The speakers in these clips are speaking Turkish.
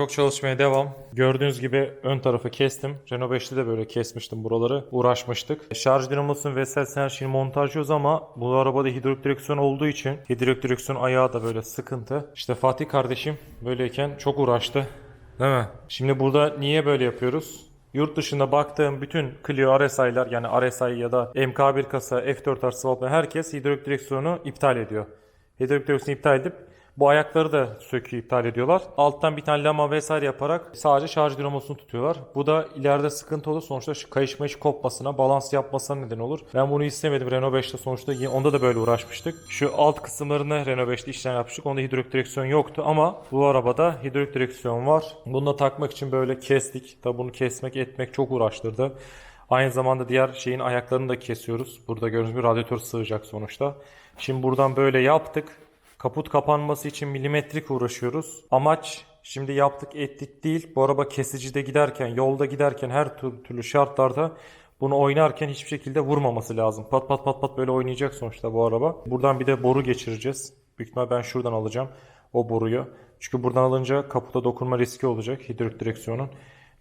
Çok çalışmaya devam. Gördüğünüz gibi ön tarafı kestim. Renault 5'te de böyle kesmiştim buraları. Uğraşmıştık. Şarj dinamosunun vesaire her şeyini montajlıyoruz ama bu arabada hidrolik direksiyon olduğu için hidrolik direksiyon ayağı da böyle sıkıntı. İşte Fatih kardeşim böyleyken çok uğraştı. Değil mi? Şimdi burada niye böyle yapıyoruz? Yurt dışında baktığım bütün Clio RSI'lar yani RSI ya da MK1 kasa, F4 artı herkes hidrolik direksiyonu iptal ediyor. Hidrolik direksiyonu iptal edip bu ayakları da söküyor, iptal ediyorlar. Alttan bir tane lama vesaire yaparak sadece şarj dinamosunu tutuyorlar. Bu da ileride sıkıntı olur. Sonuçta kayışma iş kopmasına, balans yapmasına neden olur. Ben bunu istemedim. Renault 5'te sonuçta onda da böyle uğraşmıştık. Şu alt kısımlarını Renault 5'te işlem yapmıştık. Onda hidrolik direksiyon yoktu ama bu arabada hidrolik direksiyon var. Bunu da takmak için böyle kestik. Tabi bunu kesmek etmek çok uğraştırdı. Aynı zamanda diğer şeyin ayaklarını da kesiyoruz. Burada gördüğünüz gibi radyatör sığacak sonuçta. Şimdi buradan böyle yaptık. Kaput kapanması için milimetrik uğraşıyoruz. Amaç şimdi yaptık ettik değil. Bu araba kesicide giderken, yolda giderken her tür- türlü şartlarda bunu oynarken hiçbir şekilde vurmaması lazım. Pat pat pat pat böyle oynayacak sonuçta bu araba. Buradan bir de boru geçireceğiz. Büyük ben şuradan alacağım o boruyu. Çünkü buradan alınca kaputa dokunma riski olacak hidrolik direksiyonun.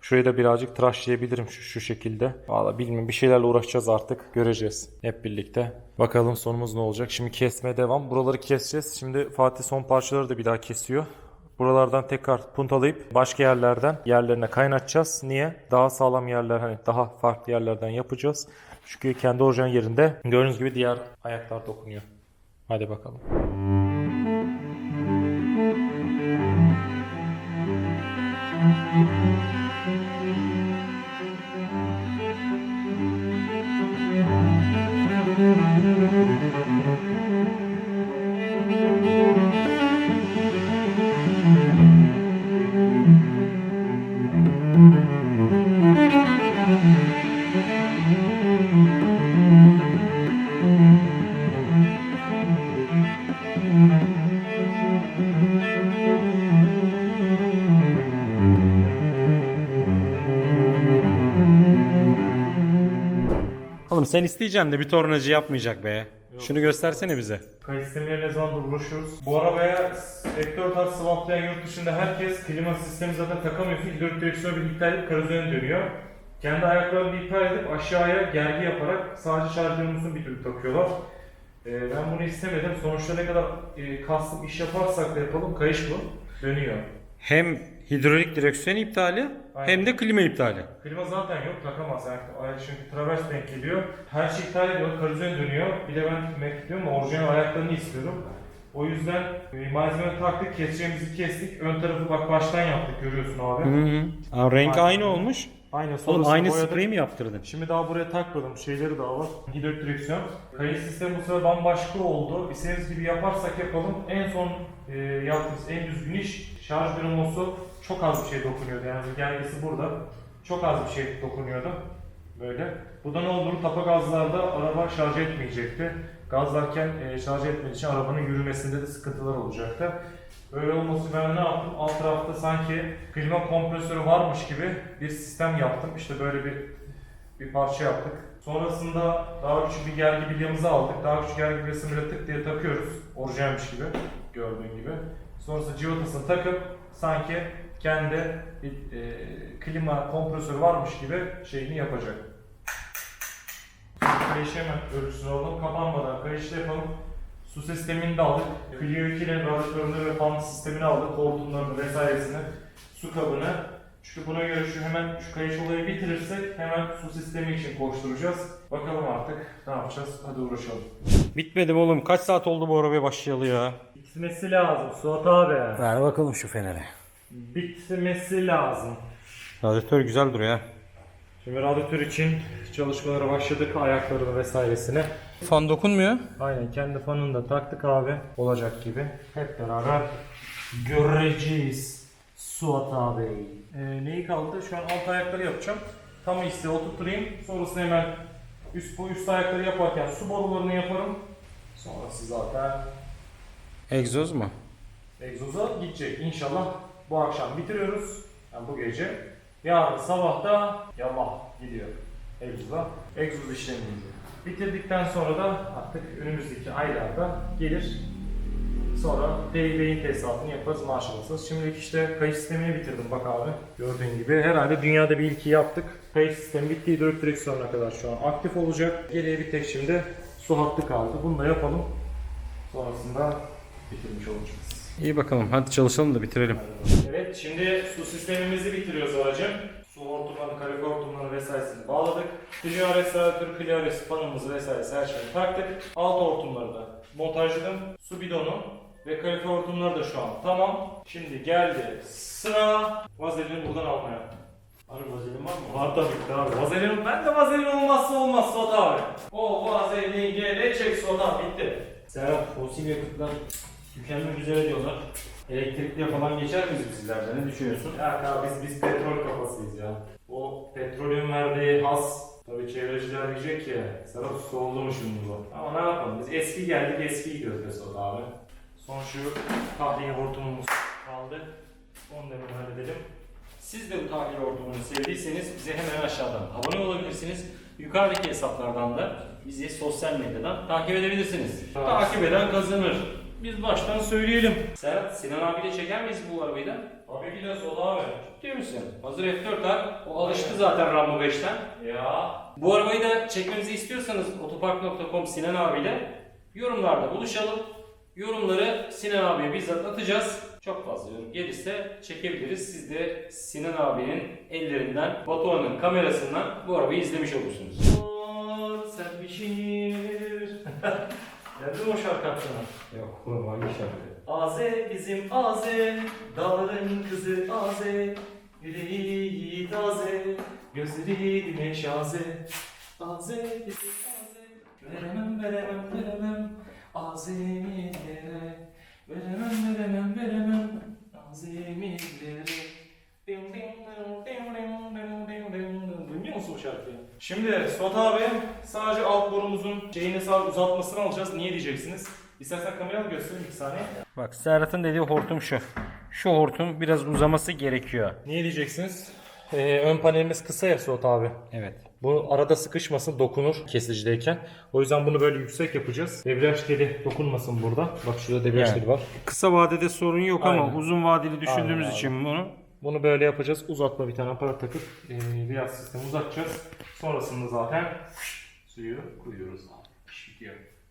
Şurayı da birazcık tıraşlayabilirim şu, şu şekilde. Valla bilmiyorum bir şeylerle uğraşacağız artık. Göreceğiz hep birlikte. Bakalım sonumuz ne olacak. Şimdi kesmeye devam. Buraları keseceğiz. Şimdi Fatih son parçaları da bir daha kesiyor. Buralardan tekrar puntalayıp başka yerlerden yerlerine kaynatacağız. Niye? Daha sağlam yerler hani daha farklı yerlerden yapacağız. Çünkü kendi orijinal yerinde gördüğünüz gibi diğer ayaklar dokunuyor. Hadi bakalım. Oğlum sen isteyeceksin de bir tornacı yapmayacak be. Şunu göstersene bize. Kayıt sistemiyle ne zamandır uğraşıyoruz. Bu arabaya vektör tarzı swaplayan yurt dışında herkes klima sistemi zaten takamıyorsun. Hidrolik direksiyonu bir iptal karozyon dönüyor. Kendi ayaklarını bir iptal edip aşağıya gergi yaparak sadece şarj dinamosunu bir türlü takıyorlar. Ee, ben bunu istemedim. Sonuçta ne kadar e, kastım iş yaparsak da yapalım kayış bu. Dönüyor. Hem hidrolik direksiyon iptali Aynen. hem de klima iptali. Klima zaten yok takamaz yani çünkü travers denk geliyor. Her şey iptal ediyor, karozyon dönüyor. Bir de ben ama orijinal ayaklarını istiyorum. O yüzden e, malzeme taktık, keseceğimizi kestik. Ön tarafı bak baştan yaptık görüyorsun abi. Hı hı. Aa, renk Aynen. aynı olmuş. Aynı Oğlum aynı boyadık. mi yaptırdın? Şimdi daha buraya takmadım. Şeyleri daha var. Hidrolik direksiyon. Kayıt sistemi bu sefer bambaşka oldu. İstediğimiz gibi yaparsak yapalım. En son e, yaptığımız en düzgün iş şarj dinamosu çok az bir şey dokunuyordu. Yani gergisi burada. Çok az bir şey dokunuyordu. Böyle. Bu da ne olur? Tapa gazlarda araba şarj etmeyecekti. Gazlarken e, şarj etmediği için arabanın yürümesinde de sıkıntılar olacaktı. Böyle olması ben ne yaptım? Alt tarafta sanki klima kompresörü varmış gibi bir sistem yaptım. İşte böyle bir bir parça yaptık. Sonrasında daha küçük bir gergi bilyamızı aldık. Daha küçük gergi bilyasını böyle tık diye takıyoruz. Orijinalmiş gibi. Gördüğün gibi. Sonrasında civatasını takıp sanki kendi bir e, klima kompresörü varmış gibi şeyini yapacak. Kayışı hemen ölçüsünü alalım. Kapanmadan kayışı yapalım. Su sistemini de aldık. Clio 2'nin radyatörünü ve fan sistemini aldık. Hortumlarını vesairesini. Su kabını. Çünkü buna göre şu hemen şu kayış olayı bitirirsek hemen su sistemi için koşturacağız. Bakalım artık ne yapacağız. Hadi uğraşalım. Bitmedi mi oğlum? Kaç saat oldu bu arabaya başlayalı ya? Bitmesi lazım Suat abi. Ver bakalım şu feneri. Bitmesi lazım. Radyatör güzel duruyor ha. Şimdi radyatör için çalışmalara başladık. Ayaklarını vesairesini. Fan dokunmuyor. Aynen kendi fanını da taktık abi. Olacak gibi. Hep beraber göreceğiz. Suat abi. Ee, neyi kaldı? Şu an alt ayakları yapacağım. Tam isteği oturtturayım. Sonrasında hemen üst bu üst ayakları yaparken su borularını yaparım. Sonrası zaten Egzoz mu? egzoza gidecek. İnşallah bu akşam bitiriyoruz. Yani bu gece. Yarın sabah da yallah gidiyor egzoza. Egzoz işlemini bitirdikten sonra da artık önümüzdeki aylarda gelir. Sonra beyin, beyin tesisatını yaparız maşallahsız. Şimdilik işte kayıt sistemini bitirdim bak abi. Gördüğün gibi herhalde dünyada bir ilki yaptık. Kayıt sistemi bitti. Hidrolik direksiyonuna kadar şu an aktif olacak. Geriye bir tek şimdi su hattı kaldı. Bunu da yapalım. Sonrasında bitirmiş olacağız. İyi bakalım hadi çalışalım da bitirelim. Evet şimdi su sistemimizi bitiriyoruz aracın. Su hortumlarını, kalife hortumlarını vesairesini bağladık. Clio restoratör, Clio fanımızı vesairesi her şeyi taktık. Alt hortumları da montajladım. Su bidonu ve kalife hortumları da şu an tamam. Şimdi geldi sıra vazelini buradan almaya. Abi vazelin var mı? Var tabii ki abi. Vazelin, ben de vazelin olmazsa olmaz soda abi. O vazelin gelecek soda bitti. Serhat fosil yakıtlar mükemmel güzel ediyorlar. Elektrikliye falan geçer miyiz bizlerde? Ne düşünüyorsun? Ya ya biz biz petrol kafasıyız ya. O petrolün verdiği has tabii çevreciler diyecek ki Serhat soğudu mu şimdi bu? Ama ne yapalım biz eski geldik eski gidiyoruz Besot abi. Son şu tahliye hortumumuz kaldı. Onu da hemen halledelim. Siz de bu tahliye ortamını sevdiyseniz bize hemen aşağıdan abone olabilirsiniz. Yukarıdaki hesaplardan da bizi sosyal medyadan takip edebilirsiniz. Takip eden kazanır. Biz baştan söyleyelim. Serhat, Sinan abiyle çeker miyiz bu arabayı da? Tabii ki de Soda abi. Ciddi misin? Hazır F4 var. O alıştı zaten Rambo 5'ten. Ya Bu arabayı da çekmemizi istiyorsanız otopark.com Sinan abiyle yorumlarda buluşalım. Yorumları Sinan abiye bizzat atacağız. Çok fazla yorum gelirse çekebiliriz. Siz de Sinan abinin ellerinden, Batuhan'ın kamerasından bu arabayı izlemiş olursunuz. sen bir şiir. Geldi mi o şarkı? Yok, bu hangi şarkı? Aze bizim Aze, dağların kızı Aze, yüreği taze, gözleri güneş Aze. Aze bizim Aze, veremem veremem veremem, Azemilere, veremem veremem veremem, Azemilere. Şimdi Suat abi sadece alt borumuzun şeyini sağ uzatmasını alacağız. Niye diyeceksiniz? İstersen kamerayı göstereyim bir saniye. Bak Serhat'ın dediği hortum şu. Şu hortum biraz uzaması gerekiyor. Niye diyeceksiniz? Ee, ön panelimiz kısa ya Suat abi. Evet. Bu arada sıkışmasın dokunur kesicideyken. O yüzden bunu böyle yüksek yapacağız. Debriyaj teli dokunmasın burada. Bak şurada debriyaj Yani. teli var. Kısa vadede sorun yok ama Aynen. uzun vadeli düşündüğümüz Aynen abi. için bunu Bunu böyle yapacağız. Uzatma bir tane aparat takıp e, biraz sistemi uzatacağız. Sonrasında zaten suyu koyuyoruz.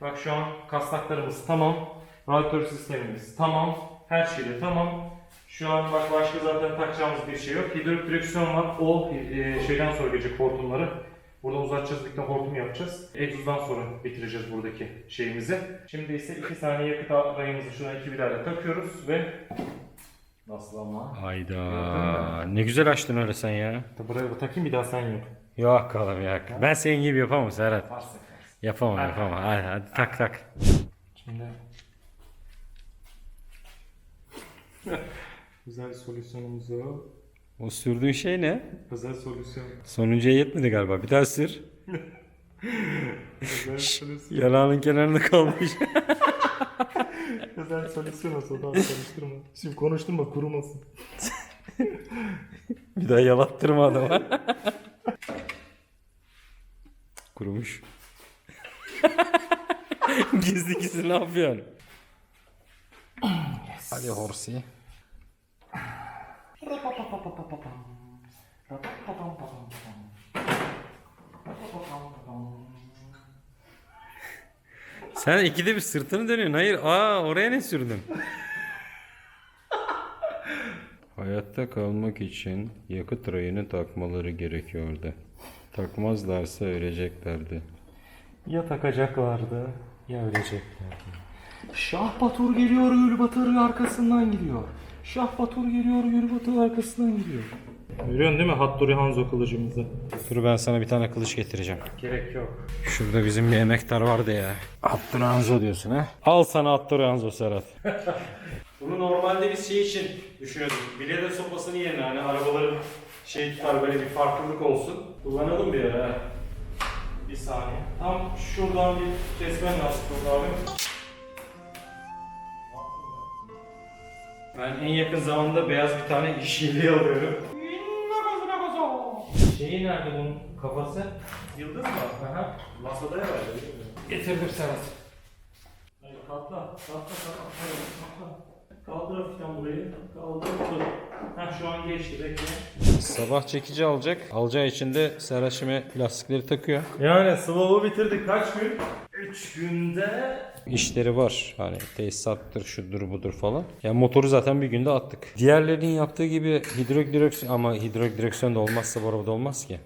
Bak şu an kasnaklarımız tamam. Radyatör sistemimiz tamam. Her şeyde tamam. Şu an bak başka zaten takacağımız bir şey yok. Hidrolik direksiyon var. O e, şeyden sonra gelecek hortumları. Burada uzatacağız, bir tane hortum yapacağız. Egzozdan sonra bitireceğiz buradaki şeyimizi. Şimdi ise iki saniye yakıt rayımızı şuna iki vidayla takıyoruz ve Nasıl ama? Hayda. Ne güzel açtın öyle sen ya. Buraya da takayım bir daha sen yap. Yok oğlum yok. Ben senin gibi yapamam Serhat. Varsın. Yapamam yapamam. Hadi, hadi tak tak. Şimdi Güzel solüsyonumuzu O sürdüğün şey ne? Özel solüsyon Sonuncuya yetmedi galiba. Bir daha sür. Özel solüsyon Yanağının kenarında kalmış. Özel olsa daha konuşturma Şimdi konuşturma kurumasın Bir daha yalattırma adama. Kurumuş. gizli gizli ne yapıyorsun? Hadi Horsi. Sen ikide bir sırtını dönüyorsun. Hayır. Aa oraya ne sürdün? Hayatta kalmak için yakıt rayını takmaları gerekiyordu. Takmazlarsa öleceklerdi. Ya takacaklardı ya öleceklerdi Şah Batur geliyor Gül Batır arkasından gidiyor Şah Batur geliyor Gül Batır arkasından gidiyor Görüyorsun değil mi Hattori Hanzo kılıcımızı? Dur ben sana bir tane kılıç getireceğim. Gerek yok. Şurada bizim bir emektar vardı ya. Atturanzo diyorsun ha? Al sana Atturanzo Serhat. Bunu normalde biz şey için düşünüyorduk. Bilyede sopasının yerine hani arabaların şey tutar böyle bir farklılık olsun. Kullanalım bir ara. ha. Bir saniye. Tam şuradan bir kesmen lazım abi. Ben en yakın zamanda beyaz bir tane iş alıyorum. Şeyi nerede bunun kafası? Yıldız mı? Aha. Masada herhalde. değil mi? Getirdim Serhat. Hadi Atla, atla, atla, atla. Kaldır hafiften burayı. Kaldır, dur. Heh, şu an geçti, bekle. Sabah çekici alacak. Alacağı için de Serhat şimdi lastikleri takıyor. Yani sıvabı bitirdik kaç gün? 3 günde. İşleri var. Hani tesisattır, şudur budur falan. Yani motoru zaten bir günde attık. Diğerlerinin yaptığı gibi hidrolik direksiyon ama hidrolik direksiyon da olmazsa bu arabada olmaz ki.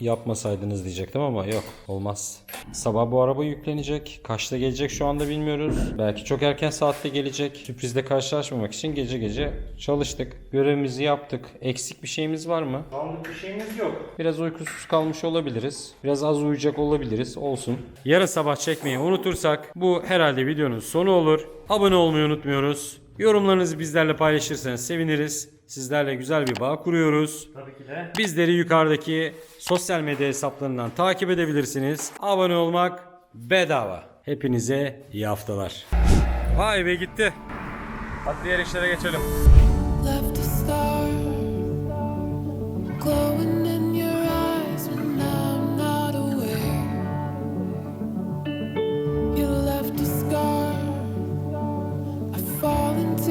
Yapmasaydınız diyecektim ama yok olmaz. Sabah bu araba yüklenecek. Kaçta gelecek şu anda bilmiyoruz. Belki çok erken saatte gelecek. Sürprizle karşılaşmamak için gece gece çalıştık. Görevimizi yaptık. Eksik bir şeyimiz var mı? Anlık bir şeyimiz yok. Biraz uykusuz kalmış olabiliriz. Biraz az uyuyacak olabiliriz. Olsun. Yarın sabah çekmeyi unutursak bu herhalde videonun sonu olur. Abone olmayı unutmuyoruz. Yorumlarınızı bizlerle paylaşırsanız seviniriz. Sizlerle güzel bir bağ kuruyoruz. Tabii ki de. Bizleri yukarıdaki sosyal medya hesaplarından takip edebilirsiniz. Abone olmak bedava. Hepinize iyi haftalar. Vay be gitti. Hadi diğer işlere geçelim.